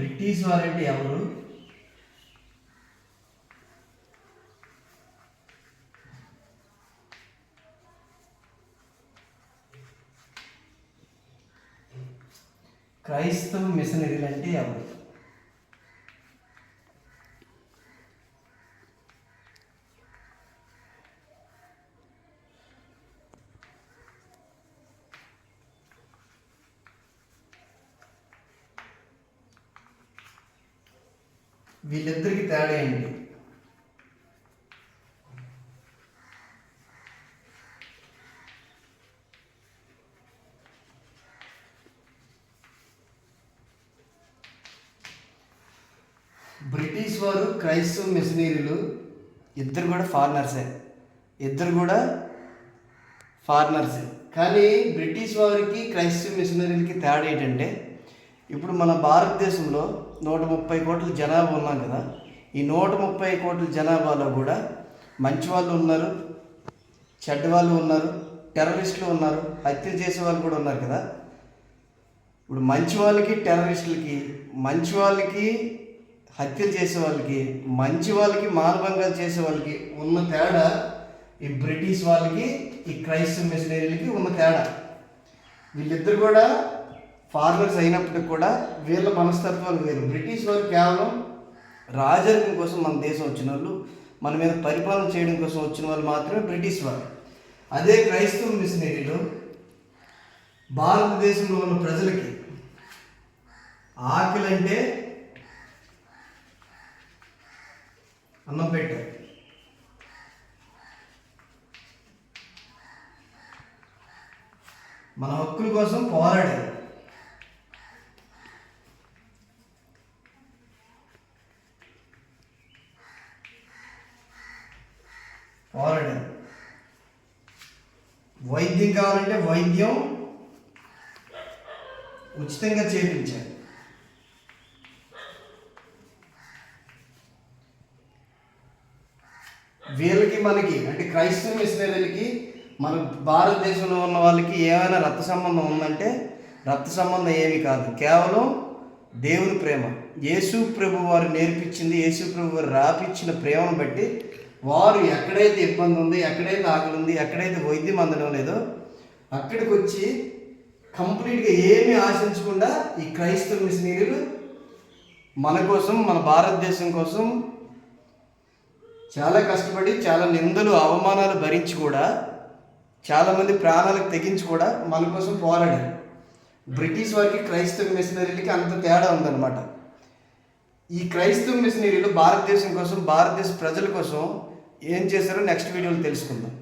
British వారంటే ఎవరు? క్రైస్తవ మిషనరీలు అంటే ఎవరు? వీళ్ళిద్దరికి తేడా ఏంటి? బ్రిటిష్ వారు క్రైస్తవ మిషనరీలు ఇద్దరు కూడా ఫారినర్సే. ఇద్దరు కూడా ఫారినర్సే. కానీ బ్రిటిష్ వారికి క్రైస్తవ మిషనరీలకి తేడా ఏంటంటే ఇప్పుడు మన భారతదేశంలో నూట ముప్పై కోట్ల జనాభా ఉన్నాం కదా. ఈ నూట ముప్పై కోట్ల జనాభాలో కూడా మంచి వాళ్ళు ఉన్నారు చెడ్డ వాళ్ళు ఉన్నారు టెర్రరిస్టులు ఉన్నారు హత్య చేసే వాళ్ళు కూడా ఉన్నారు కదా. ఇప్పుడు మంచి వాళ్ళకి టెర్రరిస్టులకి మంచి వాళ్ళకి హత్యలు చేసే వాళ్ళకి మంచి వాళ్ళకి మానభంగాలు చేసే వాళ్ళకి ఉన్న తేడా ఈ బ్రిటిష్ వాళ్ళకి ఈ క్రైస్తవ మిషనరీలకి ఉన్న తేడా. వీళ్ళిద్దరు కూడా ఫారినర్స్ అయినప్పటికి కూడా వీళ్ళ మనస్తత్వాలు వేరు. బ్రిటిష్ వారు కేవలం రాజరికం కోసం మన దేశం వచ్చిన వాళ్ళు మన మీద పరిపాలన చేయడం కోసం వచ్చిన వాళ్ళు మాత్రమే బ్రిటిష్ వారు. అదే క్రైస్తవ మిషనరీలు భారతదేశంలో ఉన్న ప్రజలకి ఆకలి అంటే అన్నం పెట్టారు. మన హక్కుల కోసం పోరాడారు. పోరాడారు వైద్యం కావాలంటే వైద్యం ఉచితంగా చేపించాలి వీళ్ళకి మనకి అంటే క్రైస్తవ మిషనరీలకి మన భారతదేశంలో ఉన్న వాళ్ళకి ఏమైనా రక్త సంబంధం ఉందంటే రక్త సంబంధం ఏమీ కాదు. కేవలం దేవుని ప్రేమ. యేసు ప్రభు వారు నేర్పించింది యేసు ప్రభు వారు రాపిచ్చిన ప్రేమను బట్టి వారు ఎక్కడైతే ఇబ్బంది ఉంది ఎక్కడైతే ఆకలి ఉంది ఎక్కడైతే వైద్యం అందడం లేదో అక్కడికి వచ్చి కంప్లీట్గా ఏమీ ఆశించకుండా ఈ క్రైస్తవ మిషనరీలు మన కోసం మన భారతదేశం కోసం చాలా కష్టపడి చాలా నిందలు అవమానాలు భరించి కూడా చాలామంది ప్రాణాలకు తెగించి కూడా మన కోసం పోరాడారు. బ్రిటిష్ వారికి క్రైస్తవ మిషనరీలకి అంత తేడా ఉందన్నమాట. ఈ క్రైస్తవ మిషనరీలు భారతదేశం కోసం భారతదేశ ప్రజల కోసం ఏం చేశారో నెక్స్ట్ వీడియోలో తెలుసుకుందాం.